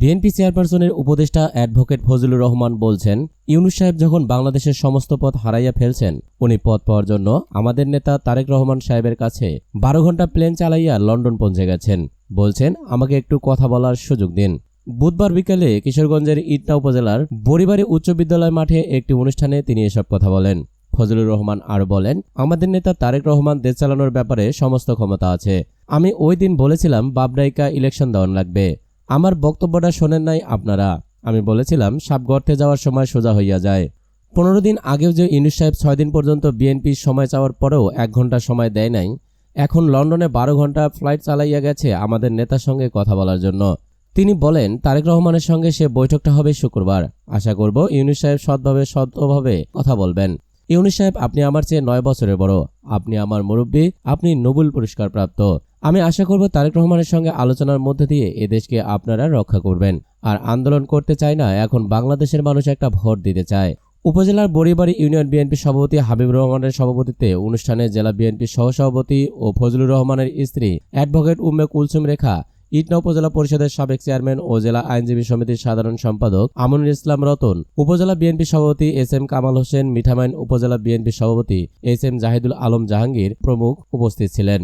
BNP চেয়ারপারসনের উপদেষ্টা advocate Fazlur Rahman বলছেন, ইউনুস সাহেব যখন বাংলাদেশের সমস্ত পথ হারাইয়া ফেলছেন, উনি পথ পাওয়ার জন্য আমাদের নেতা তারেক রহমান সাহেবের কাছে বারো ঘণ্টা প্লেন চালাইয়া লন্ডন পৌঁছে গেছেন। বলছেন, আমাকে একটু কথা বলার সুযোগ দিন। বুধবার বিকেলে কিশোরগঞ্জের ইটনা উপজেলার বরিবাড়ি উচ্চ বিদ্যালয় মাঠে একটি অনুষ্ঠানে তিনি এসব কথা বলেন। ফজলুর রহমান আরও বলেন, আমাদের নেতা তারেক রহমান দেশ চালানোর ব্যাপারে সমস্ত ক্ষমতা আছে। আমি ওই দিন বলেছিলাম, বাবরাইকা ইলেকশন দেওয়ান লাগবে। আমার বক্তব্যটা শোনেন নাই আপনারা। আমি বলেছিলাম সাপ গর্তে যাওয়ার সময় সোজা হইয়া যায়। পনেরো দিন আগেও যে ইউনুস সাহেব ছয় দিন পর্যন্ত বিএনপির সময় চাওয়ার পরেও এক ঘণ্টা সময় দেয় নাই, এখন লন্ডনে বারো ঘণ্টা ফ্লাইট চালাইয়া গেছে আমাদের নেতার সঙ্গে কথা বলার জন্য। তিনি বলেন, তারেক রহমানের সঙ্গে সে বৈঠকটা হবে শুক্রবার। আশা করব ইউনুস সাহেব সৎভাবে সত্যভাবে কথা বলবেন। ইউনুস সাহেব, আপনি আমার চেয়ে নয় বছরের বড়। আপনি আমার মুরব্বী, আপনি নোবেল পুরস্কার প্রাপ্ত আমি আশা করব তারেক রহমানের সঙ্গে আলোচনার মধ্যে দিয়ে এদেশকে আপনারা রক্ষা করবেন। আর আন্দোলন করতে চায় না, এখন বাংলাদেশের মানুষ একটা ভোট দিতে চায়। উপজেলার বড়িবাড়ি ইউনিয়ন বিএনপি সভাপতি হাবিবুর রহমানের সভাপতিত্বে অনুষ্ঠানে জেলা বিএনপি সহসভাপতি ও ফজলুর রহমানের স্ত্রী অ্যাডভোকেট উম্মে কুলসুম রেখা, ইটনা উপজেলা পরিষদের সাবেক চেয়ারম্যান ও জেলা আইনজীবী সমিতির সাধারণ সম্পাদক আমনুল ইসলাম রতন, উপজেলা বিএনপি সভাপতি এস এম কামাল হোসেন, মিঠামাইন উপজেলা বিএনপি সভাপতি এস এম জাহিদুল আলম জাহাঙ্গীর প্রমুখ উপস্থিত ছিলেন।